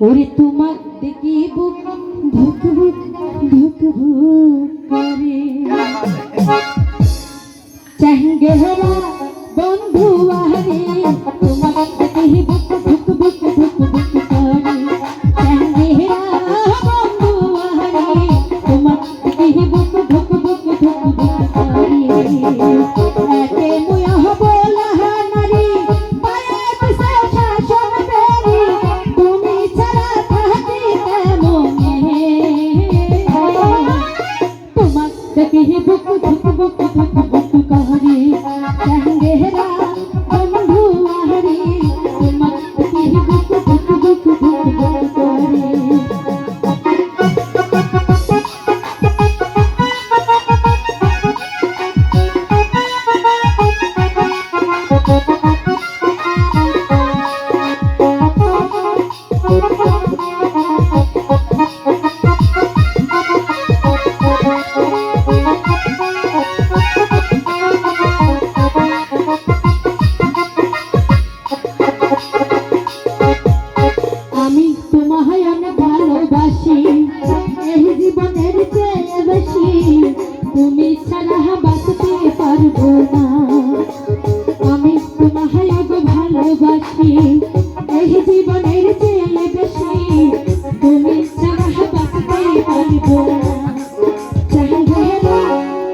ওরে তোমার দেখিব ধুক ধুক ধুক ধুক করে। চাহেঙ্গে सके बुक बुक बुक बुक बुक कहरी তোমায় গো ভালোবাসি। এই জীবনের চেয়ে বেশি তুমি ছাড়া বাঁচতে পারব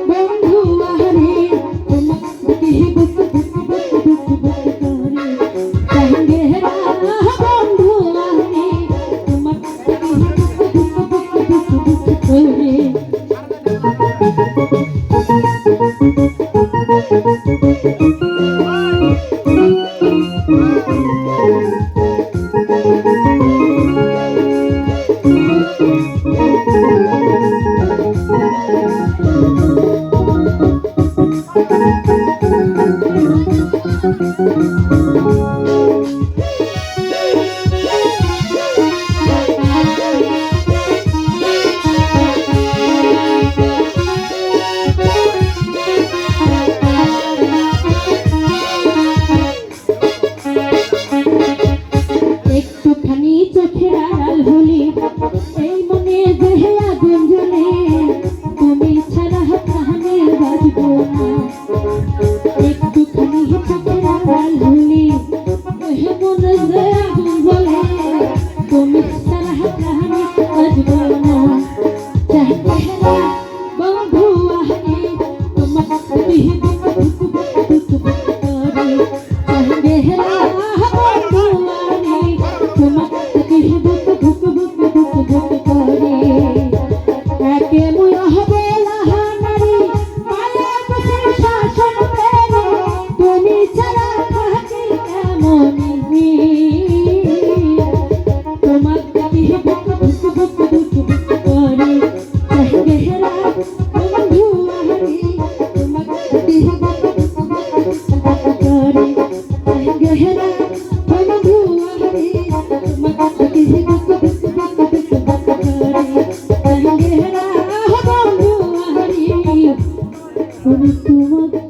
বন্ধু আহারে, তোমাকে বুঝতে Thank you.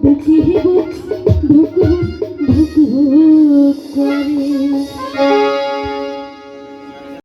দেখিব